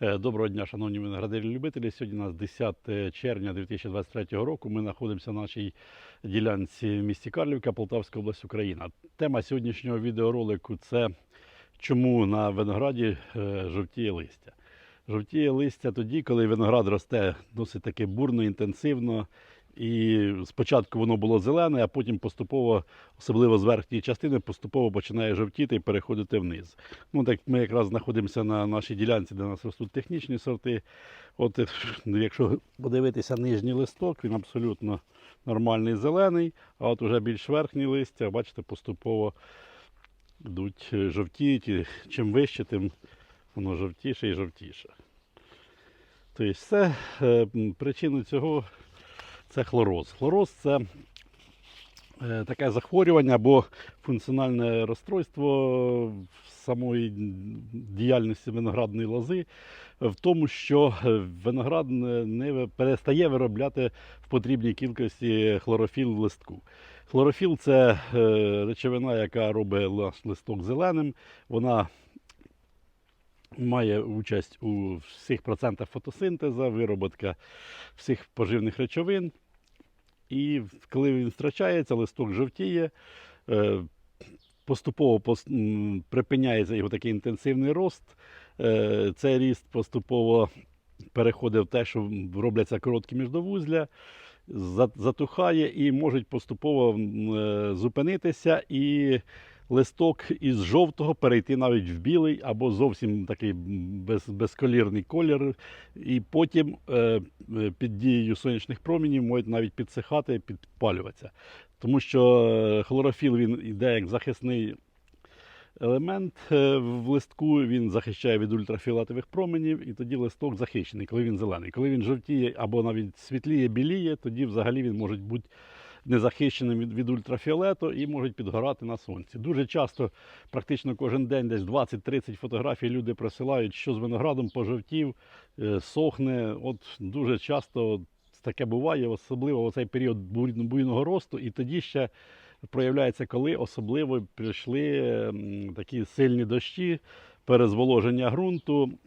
Е, Доброго дня, шановні виноградарі-любителі. Сьогодні у нас 10 червня 2023 року. Ми знаходимося на нашій ділянці в місті Карлівка, Полтавська область, Україна. Тема сьогоднішнього відеоролику це чому на винограді е, жовтіє листя. Жовтіє листя тоді, коли виноград росте досить таки бурно, інтенсивно. І спочатку воно було зелене, а потім поступово, особливо з верхньої частини, поступово починає жовтіти і переходити вниз. Ну, так ми якраз знаходимося на нашій ділянці, де у нас ростуть технічні сорти. От е, якщо подивитися нижній листок, він абсолютно нормальний зелений, а от уже більш верхні листя, бачите, поступово йдуть е, жовтіють. І чим вище, тим воно жовтіше і жовтіше. Тобто, все, е, м, причина цього це хлороз. Хлороз це е, таке захворювання або функціональне розстройство самої діяльності виноградної лози в тому, що виноград не не перестає виробляти в потрібній кількості хлорофіл в листку. Хлорофіл це е, речовина, яка робить наш листок зеленим. Вона має участь у всіх процентах фотосинтезу, вироботка всіх поживних речовин. І коли він втрачається, листок жовтіє, е, поступово припиняється його такий інтенсивний рост. Е, Цей ріст поступово переходить в те, що робляться короткі міждовузля, затухає і можуть поступово е, зупинитися і листок із жовтого перейти навіть в білий або зовсім такий без, безколірний колір. І потім е, е, під дією сонячних промінів можуть навіть підсихати, підпалюватися. Тому що е, хлорофіл він йде як захисний елемент е, в листку, він захищає від ультрафіолетових променів, і тоді листок захищений, коли він зелений. Коли він жовтіє або навіть світліє, біліє, тоді взагалі він може бути незахищеним від, від ультрафіолету і можуть підгорати на сонці. Дуже часто, практично кожен день, десь 20-30 фотографій люди присилають, що з виноградом пожовтів, е, сохне. От дуже часто таке буває, особливо в цей період буйно- буйного росту, і тоді ще проявляється, коли особливо прийшли такі сильні дощі, перезволоження ґрунту.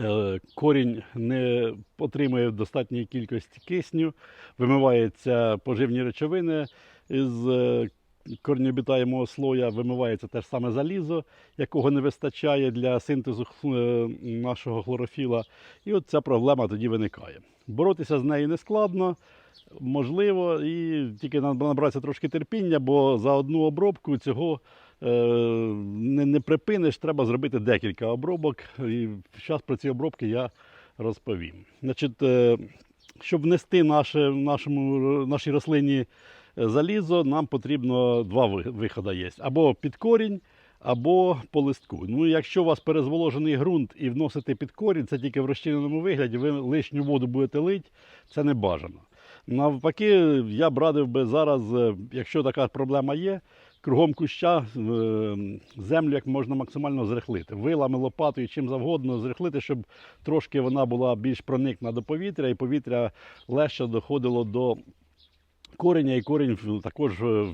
Е, Корінь не отримує достатньої кількості кисню, вимиваються поживні речовини із е, корнеобітаємого слоя, вимивається те ж саме залізо, якого не вистачає для синтезу е, нашого хлорофіла. І от ця проблема тоді виникає. Боротися з нею не складно, можливо, і тільки набратися трошки терпіння, бо за одну обробку цього не, не припиниш, треба зробити декілька обробок. І зараз про ці обробки я розповім. Значить, е, щоб внести наше, нашому, нашій рослині е, залізо, нам потрібно два виходи є. Або під корінь, або по листку. Ну, якщо у вас перезволожений ґрунт і вносите під корінь, це тільки в розчиненому вигляді, ви лишню воду будете лити, це не бажано. Навпаки, я б радив би зараз, е, якщо така проблема є, кругом куща е, землю як можна максимально зрихлити. Вилами, лопатою, чим завгодно зрихлити, щоб трошки вона була більш проникна до повітря, і повітря легше доходило до кореня, і корінь також е,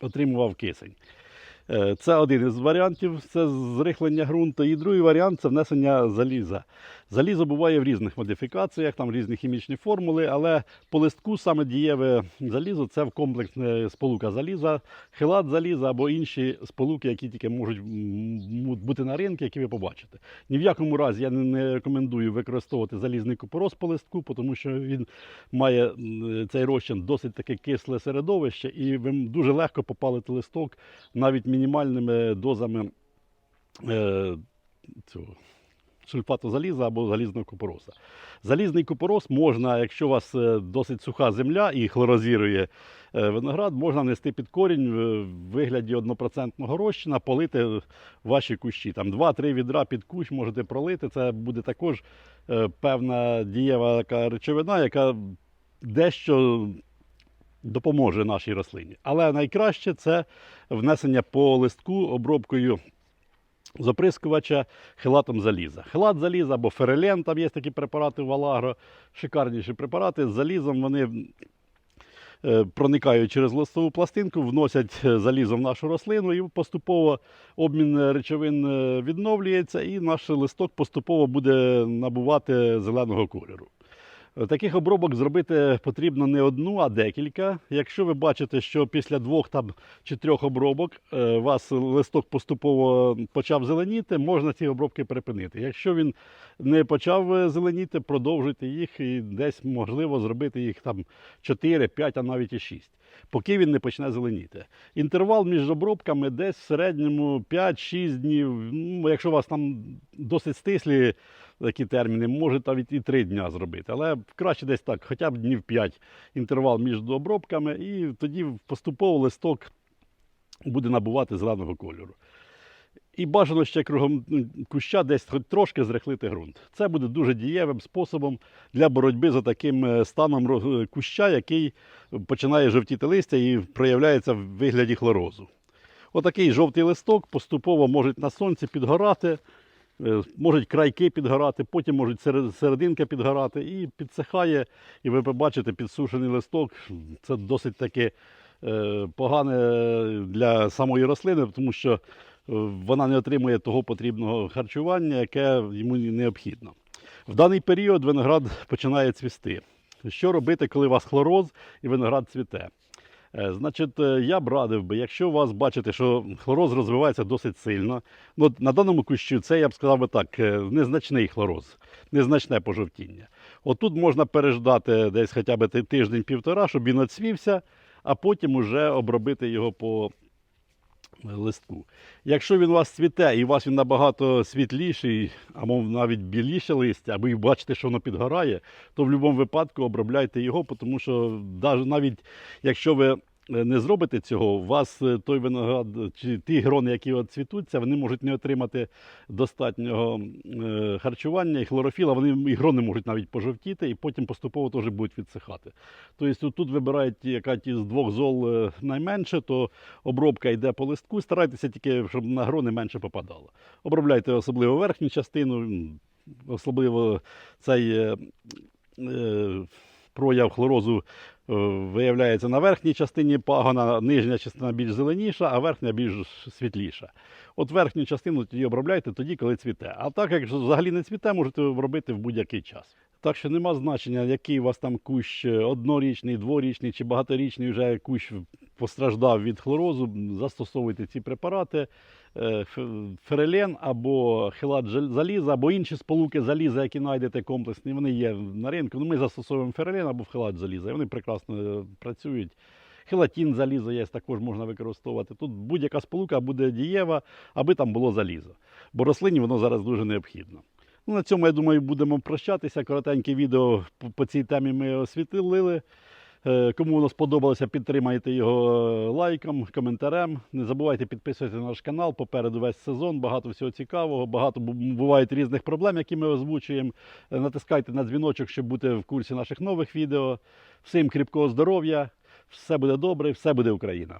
отримував кисень. Е, Це один із варіантів, це зрихлення ґрунту. І другий варіант це внесення заліза. Залізо буває в різних модифікаціях, там різні хімічні формули, але по листку саме дієве залізо це в комплексне сполука заліза, хилат заліза або інші сполуки, які тільки можуть бути на ринку, які ви побачите. Ні в якому разі я не- рекомендую використовувати залізний купорос по листку, тому що він має цей розчин досить таке кисле середовище, і ви дуже легко попалити листок навіть мінімальними дозами е, цього сульфату заліза або залізного купороса. Залізний купорос можна, якщо у вас е, досить суха земля і хлорозірує е, виноград, можна нести під корінь в вигляді 1% розчина, полити ваші кущі. Там 2-3 відра під кущ можете пролити. Це буде також е, певна дієва така речовина, яка дещо допоможе нашій рослині. Але найкраще це внесення по листку обробкою з оприскувача хелатом заліза. Хелат заліза або ферелен, там є такі препарати в Алагро, шикарніші препарати з залізом. Вони е, проникають через листову пластинку, вносять е, залізо в нашу рослину і поступово обмін е, речовин відновлюється, і наш листок поступово буде набувати зеленого кольору. Е, Таких обробок зробити потрібно не одну, а декілька. Якщо ви бачите, що після двох там, чи трьох обробок е, у вас листок поступово почав зеленіти, можна ці обробки припинити. Якщо він не почав е, зеленіти, продовжуйте їх і десь можливо зробити їх там 4, 5, а навіть і 6, поки він не почне зеленіти. Інтервал між обробками десь в середньому 5-6 днів. Ну, якщо у вас там досить стислі такі терміни, може навіть і 3 дня зробити. Але краще десь так, хоча б днів 5 інтервал між обробками, і тоді поступово листок буде набувати зеленого кольору. І бажано ще кругом куща десь хоч трошки зрихлити ґрунт. Це буде дуже дієвим способом для боротьби за таким е, станом куща, який починає жовтіти листя і проявляється в вигляді хлорозу. Отакий жовтий листок поступово може на сонці підгорати, е, можуть крайки підгорати, потім можуть серединка підгорати і підсихає. І ви побачите підсушений листок. Це досить таки е, погане для самої рослини, тому що е, вона не отримує того потрібного харчування, яке йому необхідно. В даний період виноград починає цвісти. Що робити, коли у вас хлороз і виноград цвіте? Е, Значить, е, я б радив би, якщо у вас бачите, що хлороз розвивається досить сильно, ну, на даному кущу це я б сказав би так, е, незначний хлороз, незначне пожовтіння. Отут можна переждати десь хоча б тиждень-півтора, щоб він оцвівся, а потім уже обробити його по листку. Якщо він у вас цвіте і у вас він набагато світліший, або навіть біліше листя, або ви бачите, що воно підгорає, то в будь-якому випадку обробляйте його, тому що навіть якщо ви не зробите цього, у вас е, той виноград чи ті грони, які цвітуться, вони можуть не отримати достатнього е, харчування і хлорофіла, вони і грони можуть навіть пожовтіти і потім поступово теж будуть відсихати. Тобто тут вибирають, яка ті з двох зол е, найменше, то обробка йде по листку. Старайтеся тільки, щоб на грони менше попадало. Обробляйте особливо верхню частину, особливо цей е, е, прояв хлорозу е, виявляється на верхній частині пагона, нижня частина більш зеленіша, а верхня більш світліша. От верхню частину тоді обробляйте тоді, коли цвіте. А так, як взагалі не цвіте, можете обробити в будь-який час. Так що нема значення, який у вас там кущ е, однорічний, дворічний чи багаторічний вже кущ постраждав від хлорозу, застосовуйте ці препарати. Е, Ферелен або хелат заліза, або інші сполуки заліза, які знайдете комплексні, вони є на ринку. Ну, ми застосовуємо ферелен або хелат заліза, і вони прекрасно е, працюють. Хелатін залізо є, також можна використовувати. Тут будь-яка сполука буде дієва, аби там було залізо. Бо рослині воно зараз дуже необхідно. Ну, на цьому, я думаю, будемо прощатися. Коротеньке відео по цій темі ми освітлили. Е, Кому воно сподобалося, підтримайте його е, лайком, коментарем. Не забувайте підписуватися на наш канал. Попереду весь сезон, багато всього цікавого, багато бувають різних проблем, які ми озвучуємо. Е, Натискайте на дзвіночок, щоб бути в курсі наших нових відео. Всім кріпкого здоров'я, все буде добре, все буде Україна.